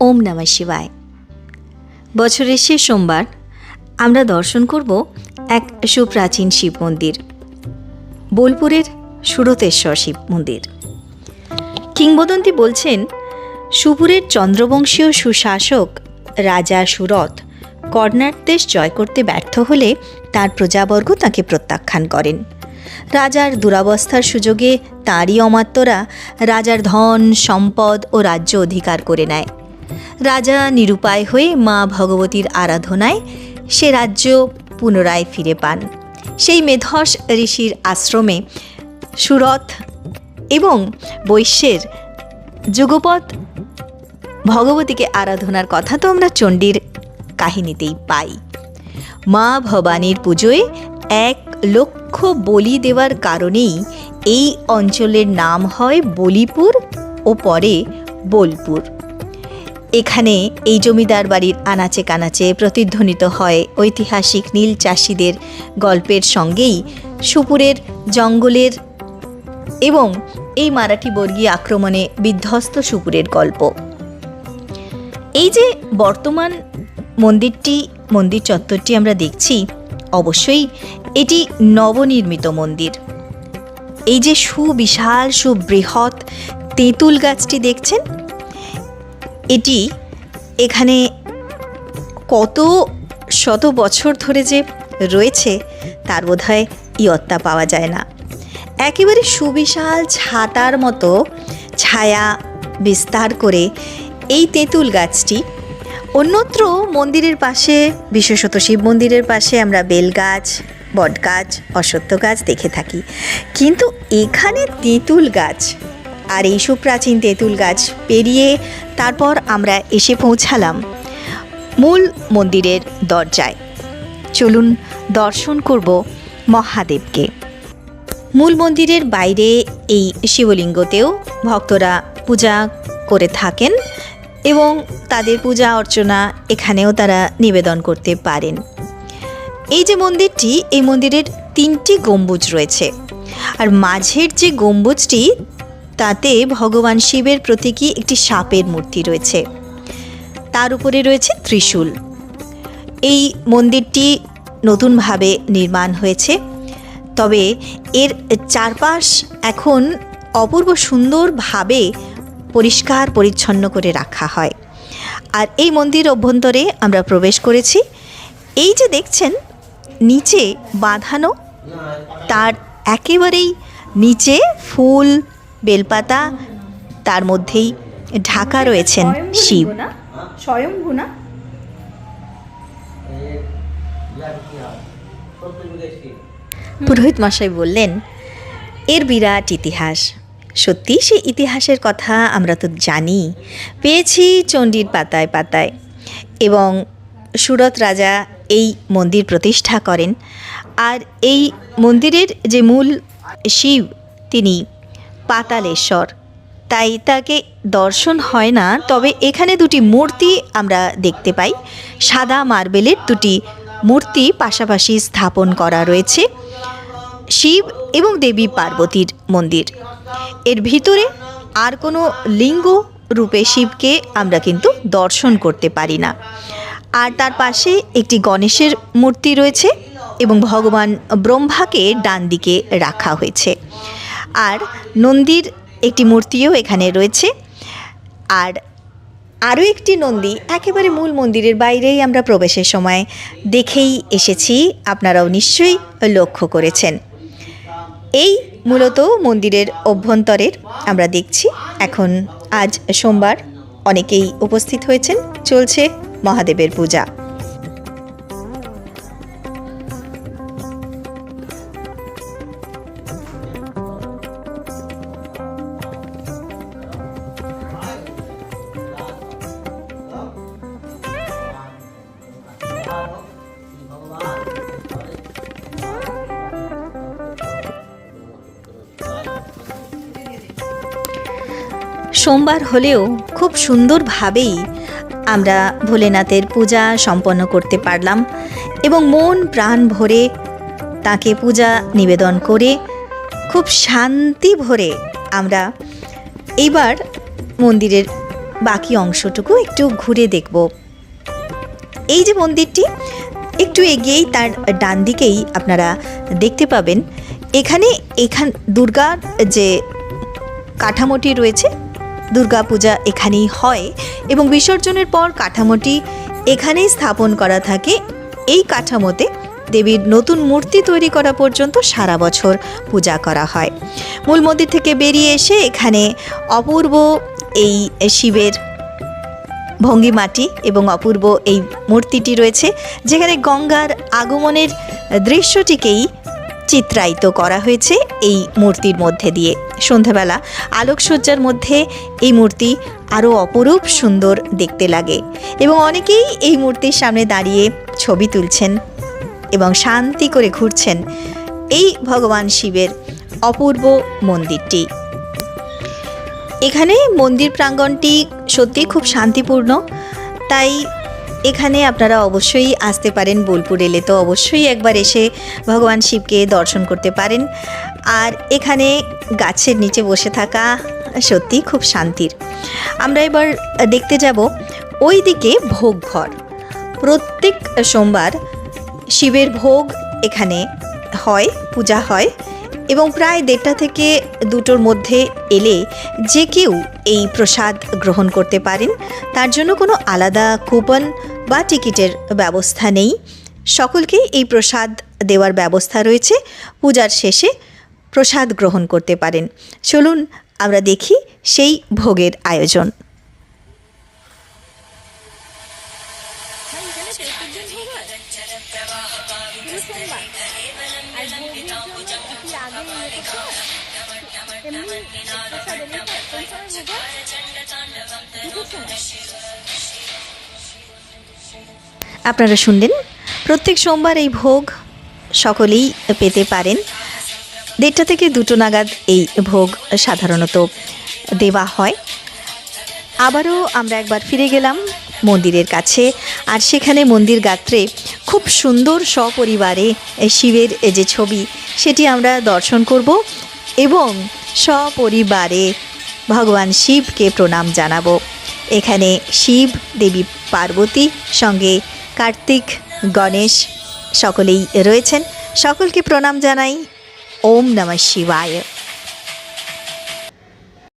ওম নমঃ শিবায়। বছরের শেষ সোমবার আমরা দর্শন করব এক সুপ্রাচীন শিব মন্দির, বোলপুরের সুরতেশ্বর শিব মন্দির। কিংবদন্তি বলছেন, সুপুরের চন্দ্রবংশীয় সুশাসক রাজা সুরথ কর্ণাট দেশ জয় করতে ব্যর্থ হলে তার প্রজাবর্গ তাকে প্রত্যাখ্যান করেন। রাজার দুরাবস্থার সুযোগে তাঁরই অমাত্যরা রাজার ধন, সম্পদ ও রাজ্য অধিকার করে নেয়। রাজা নিরুপায় হয়ে মা ভগবতীর আরাধনায় সে রাজ্য পুনরায় ফিরে পান। সেই মেধস ঋষির আশ্রমে সুরথ এবং বৈশ্যের যুগপৎ ভগবতীকে আরাধনার কথা তো আমরা চণ্ডীর কাহিনীতেই পাই। মা ভবানীর পুজোয় এক লক্ষ বলি দেওয়ার কারণেই এই অঞ্চলের নাম হয় বলিপুর ও পরে বোলপুর। এখানে এই জমিদার বাড়ির আনাচে কানাচে প্রতিধ্বনিত হয় ঐতিহাসিক নীল চাষিদের গল্পের সঙ্গেই, সুপুরের, জঙ্গলের এবং এই মারাঠি বর্গীয় আক্রমণে বিধ্বস্ত সুপুরের গল্প। এই যে বর্তমান মন্দিরটি, মন্দির চত্বরটি আমরা দেখছি, অবশ্যই এটি নবনির্মিত মন্দির। এই যে সুবিশাল, সুবৃহৎ তেঁতুল গাছটি দেখছেন? এটি এখানে কত শত বছর ধরে যে রয়েছে, তার বোধহয় ইয়ত্তা পাওয়া যায় না। একেবারে সুবিশাল ছাতার মতো ছায়া বিস্তার করে এই তেঁতুল গাছটি, অন্যত্র মন্দিরের পাশে, বিশেষত শিব মন্দিরের পাশে আমরা বেল গাছ বট গাছ অশ্বত্থ গাছ দেখে থাকি। কিন্তু এখানে তেঁতুল গাছ আর এই সুপ্রাচীন তেঁতুল গাছ পেরিয়ে তারপর আমরা এসে পৌঁছালাম মূল মন্দিরের দরজায়। চলুন দর্শন করব মহাদেবকে। মূল মন্দিরের বাইরে এই শিবলিঙ্গতেও ভক্তরা পূজা করে থাকেন এবং তাদের পূজা অর্চনা এখানেও তারা নিবেদন করতে পারেন। এই যে মন্দিরটি, এই মন্দিরের তিনটি গম্বুজ রয়েছে। আর মাঝের যে গম্বুজটি তাতে ভগবান শিবের প্রতীকী একটি সাপের মূর্তি রয়েছে। তার উপরে রয়েছে ত্রিশূল। এই মন্দিরটি নতুনভাবে নির্মাণ হয়েছে। তবে এর চারপাশ এখন অপূর্ব সুন্দরভাবে পরিষ্কার, পরিচ্ছন্ন করে রাখা হয়। আর এই মন্দির অভ্যন্তরে আমরা প্রবেশ করেছি। এই যে দেখছেন, নিচে বাঁধানো, তার একেবারেই নিচে ফুল বেলপাতা তার মধ্যেই ঢাকা রয়েছেন শিব। স্বয়ংভূ না পুরোহিত মশাই বললেন এর বিরাট ইতিহাস। সত্যি সেই ইতিহাসের কথা আমরা তো জানি। পেয়েছি চণ্ডীর পাতায় পাতায়। এবং সুরত রাজা এই মন্দির প্রতিষ্ঠা করেন। আর এই মন্দিরের যে মূল শিব তিনি পাতালেশ্বর। তাই তাকে দর্শন হয় না, তবে এখানে দুটি মূর্তি আমরা দেখতে পাই। সাদা মার্বেলের দুটি মূর্তি পাশাপাশি স্থাপন করা রয়েছে। শিব এবং দেবী পার্বতীর মন্দির। এর ভিতরে আর কোনো লিঙ্গ রূপে শিবকে আমরা কিন্তু দর্শন করতে পারি না। আর তার পাশে একটি গণেশের মূর্তি রয়েছে এবং ভগবান ব্রহ্মাকে ডান দিকে রাখা হয়েছে। আর নন্দীর একটি মূর্তিও এখানে রয়েছে। আর আরও একটি নন্দী একেবারে মূল মন্দিরের বাইরেই আমরা প্রবেশের সময় দেখেই এসেছি, আপনারাও নিশ্চয়ই লক্ষ্য করেছেন। এই মূলত মন্দিরের অভ্যন্তরের আমরা দেখছি। এখন আজ সোমবার অনেকেই উপস্থিত হয়েছেন, চলছে মহাদেবের পূজা। সোমবার হলেও খুব সুন্দরভাবেই আমরা ভোলেনাথের পূজা সম্পন্ন করতে পারলাম এবং মন প্রাণ ভরে তাকে পূজা নিবেদন করে খুব শান্তি ভরে আমরা এইবার মন্দিরের বাকি অংশটুকু একটু ঘুরে দেখব। এই যে মন্দিরটি, একটু এগিয়েই তার ডান দিকেই আপনারা দেখতে পাবেন। এখানে এখান, দুর্গার যে কাঠামোটি রয়েছে দুর্গা পূজা এখানেই হয় এবং বিসর্জনের পর কাঠামোটি এখানেই স্থাপন করা থাকে। এই কাঠামোতে দেবীর নতুন মূর্তি তৈরি করা পর্যন্ত সারা বছর পূজা করা হয়। মূল মন্দির থেকে বেরিয়ে এসে এখানে অপূর্ব এই শিবের ভঙ্গিমাটি এবং অপূর্ব এই মূর্তিটি রয়েছে। যেখানে গঙ্গার আগমনের দৃশ্যটিকেই চিত্রায়িত করা হয়েছে এই মূর্তির মধ্যে দিয়ে। সন্ধ্যাবেলা আলোকসজ্জার মধ্যে এই মূর্তি আরও অপরূপ সুন্দর দেখতে লাগে এবং অনেকেই এই মূর্তির সামনে দাঁড়িয়ে ছবি তুলছেন এবং শান্তি করে ঘুরছেন এই ভগবান শিবের অপূর্ব মন্দিরটি। এখানে মন্দির প্রাঙ্গণটি সত্যি খুব শান্তিপূর্ণ, তাই এখানে আপনারা অবশ্যই আসতে পারেন, বোলপুর এলে তো অবশ্যই একবার এসে ভগবান শিবকে দর্শন করতে পারেন। আর এখানে গাছের নিচে বসে থাকা সত্যি খুব শান্তির। আমরা এবার দেখতে যাব ওই দিকে ভোগ ঘর। প্রত্যেক সোমবার শিবের ভোগ এখানে হয়, পূজা হয় এবং প্রায় দেড়টা থেকে দুটোর মধ্যে এলে যে কেউ এই প্রসাদ গ্রহণ করতে পারেন। তার জন্য কোনো আলাদা কুপন বা টিকিটের ব্যবস্থা নেই। সকলকেই এই প্রসাদ দেওয়ার ব্যবস্থা রয়েছে। পূজার শেষে প্রসাদ গ্রহণ করতে পারেন। চলুন আমরা দেখি সেই ভোগের আয়োজন। আপনারা শুনলেন। প্রত্যেক সোমবার এই ভোগ সকলেই পেতে পারেন। দেড়টা থেকে দুটো নাগাদ এই ভোগ সাধারণত দেওয়া হয়। আবারও আমরা একবার ফিরে গেলাম মন্দিরের কাছে। আর সেখানে মন্দির গাত্রে খুব সুন্দর সপরিবারে শিবের যে ছবি, সেটি আমরা দর্শন করব এবং সপরিবারে ভগবান শিবকে প্রণাম জানাব। এখানে শিব, দেবী, পার্বতী সঙ্গে কার্তিক গণেশ সকলেই রয়েছেন। সকলকে প্রণাম জানাই। ওম নমঃ শিবায়।